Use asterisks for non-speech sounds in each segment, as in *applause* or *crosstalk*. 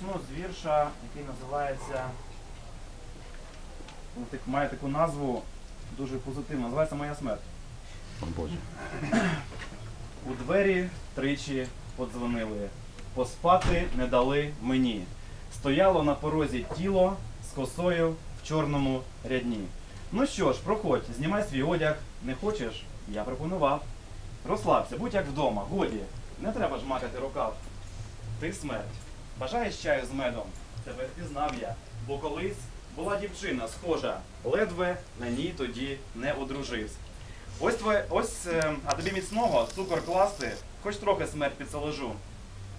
почну з вірша, який називається. ну, так- Має таку назву дуже позитивну. Називається Моя смерть. О Боже. У двері тричі подзвонили. Поспати не дали мені. Стояло на порозі тіло з косою в чорному рядні. Ну що ж, проходь, знімай свій одяг. Не хочеш? Я пропонував. Розслабся, будь як вдома, годі. Не треба ж макати рукав. Ти смерть. Бажаєш чаю з медом? Тебе впізнав я. Бо колись була дівчина схожа, ледве на ній тоді не одружився. Ось твоє, ось, е, а тобі міцного цукор класти, хоч трохи смерть підсоложу.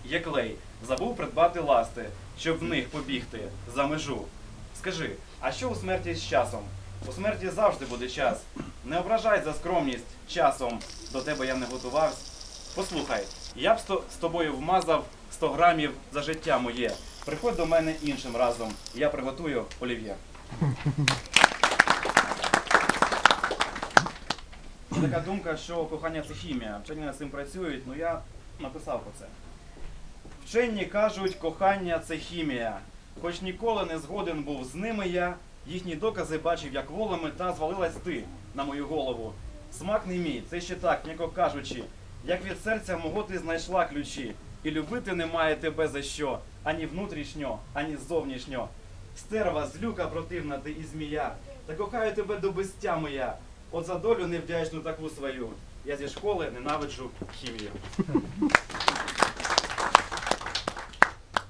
Є клей, забув придбати ласти, щоб в них побігти за межу. Скажи, а що у смерті з часом? У смерті завжди буде час. Не ображай за скромність часом, до тебе я не готувався. Послухай, я б з тобою вмазав 100 грамів за життя моє. Приходь до мене іншим разом, я приготую олів'є. Така думка, що кохання це хімія. Вчені над цим працюють, ну я написав про це. Вчені кажуть, кохання це хімія. Хоч ніколи не згоден був з ними я, їхні докази бачив, як волами, та звалилась ти на мою голову. Смак не мій, це ще так, м'яко кажучи, як від серця мого ти знайшла ключі, і любити немає тебе за що, ані внутрішньо, ані зовнішньо. Стерва, злюка противна ти і змія, та кохаю тебе до безтями я. От за долю невдячну таку свою. Я зі школи ненавиджу хімію.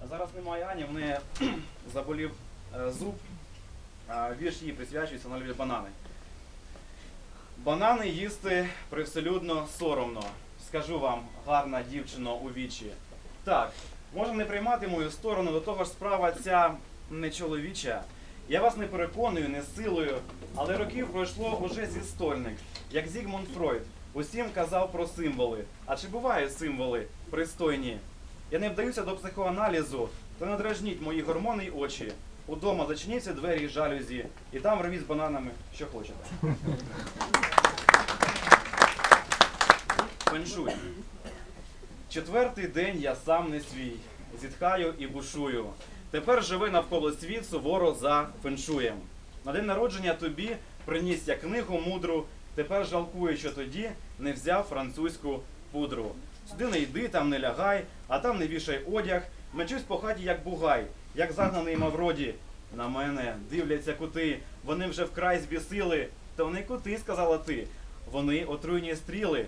А зараз немає Ані, в неї *clears throat* заболів е, зуб. Вірш їй присвячується, вона любить банани. Банани їсти привселюдно соромно. Скажу вам, гарна дівчино у вічі. Так, можна не приймати мою сторону, до того ж справа ця не чоловіча. Я вас не переконую, не силою, але років пройшло уже зі стольник, як Зігмунд Фройд. Усім казав про символи. А чи бувають символи пристойні? Я не вдаюся до психоаналізу, то не дражніть мої гормони й очі. Удома зачиніться двері й жалюзі, і там робіть з бананами, що хочете. Феншуй. Четвертий день я сам не свій. Зітхаю і бушую. Тепер живи навколо світ суворо за феншуєм. На день народження тобі приніс я книгу мудру. Тепер жалкую, що тоді не взяв французьку пудру. Сюди не йди, там не лягай, а там не вішай одяг. Мечусь по хаті, як бугай, як загнаний мавроді. На мене дивляться кути, вони вже вкрай збісили. Та вони кути, сказала ти. Вони отруйні стріли.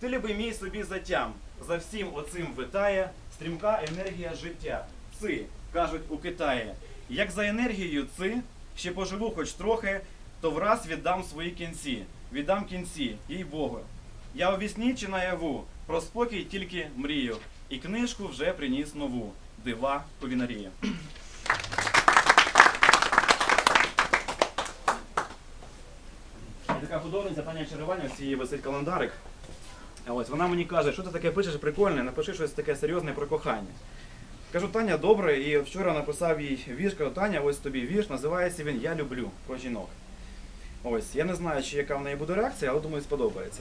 Ти любий мій собі затям. За всім оцим витає стрімка енергія життя. Ци, кажуть у Китаї. Як за енергією ци, ще поживу хоч трохи, то враз віддам свої кінці. Віддам кінці, їй Богу. Я у вісні чи наяву, про спокій тільки мрію. І книжку вже приніс нову. Дива кулінарії. Є така художниця Таня Череваня, ось її висить календарик. Ось вона мені каже, що ти таке пишеш прикольне, напиши щось таке серйозне про кохання. Кажу, Таня, добре, і вчора написав їй вірш, кажу, Таня, ось тобі вірш, називається він Я люблю про жінок. Ось, я не знаю, чи яка в неї буде реакція, але думаю, сподобається.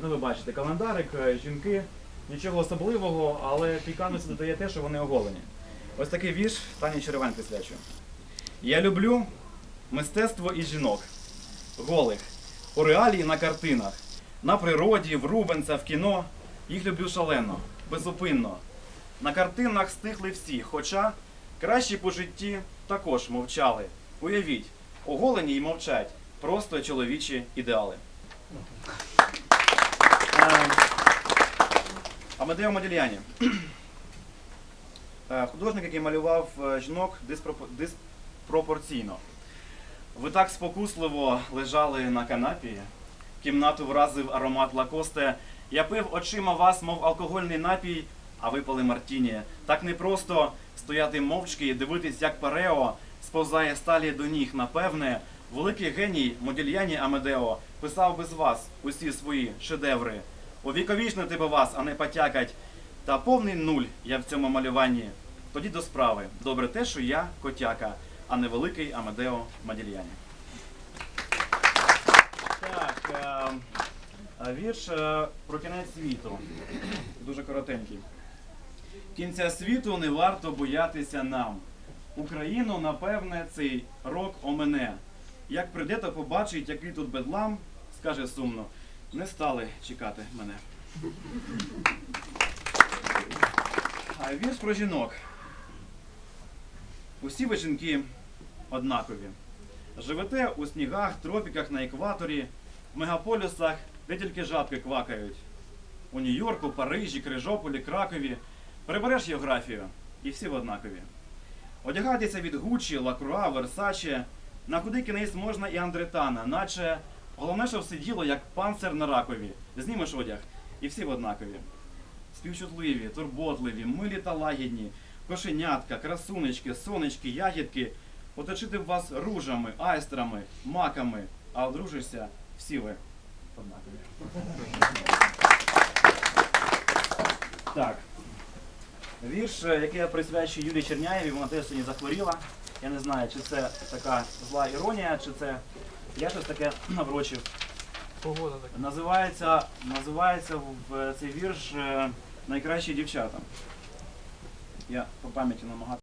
Ну, ви бачите, календарик, е, жінки, нічого особливого, але пікантності додає те, що вони оголені. Ось такий вірш Тані Черевань присвячую. Я люблю мистецтво і жінок, голих, у реалі і на картинах, на природі, в Рубенса, в кіно. Їх люблю шалено, безупинно. На картинах стихли всі, хоча кращі по житті також мовчали. Уявіть, оголені й мовчать, просто чоловічі ідеали. Е, Амедео Модільяні. Е, Художник, який малював е, жінок диспропо- диспропорційно. Ви так спокусливо лежали на канапі, кімнату вразив аромат лакосте. Я пив очима вас, мов алкогольний напій, а випали Мартіні. Так непросто стояти мовчки і дивитись, як Парео сповзає сталі до ніг. Напевне, великий геній Модільяні Амедео писав без вас усі свої шедеври. Увіковічнити би вас, а не потякать. Та повний нуль я в цьому малюванні. Тоді до справи. Добре те, що я котяка, а не великий Амедео Модільяні. Е, е, вірш е, про кінець світу. Дуже коротенький. Кінця світу не варто боятися нам. Україну, напевне, цей рок омене. Як прийде, то побачить, який тут бедлам, скаже сумно, не стали чекати мене. А вірш про жінок. Усі ви жінки однакові. Живете у снігах, тропіках на екваторі, в мегаполісах, де тільки жабки квакають. У Нью-Йорку, Парижі, Крижополі, Кракові. Перебереш географію, і всі в однакові. Одягатися від Гуччі, Лакруа, Версаче, на куди кінець можна і Андретана, наче головне, щоб сиділо, як панцир на ракові. Знімеш одяг, і всі в однакові. Співчутливі, турботливі, милі та лагідні, кошенятка, красунечки, сонечки, ягідки, оточити вас ружами, айстрами, маками, а одружишся всі ви. Так. Вірш, е, який я присвячую Юлії Черняєві, вона теж сьогодні захворіла. Я не знаю, чи це така зла іронія, чи це я щось таке *clears throat* наврочив. Погода така. Називається, називається в е, цей вірш е, Найкращі дівчата. Я по пам'яті намагатиму.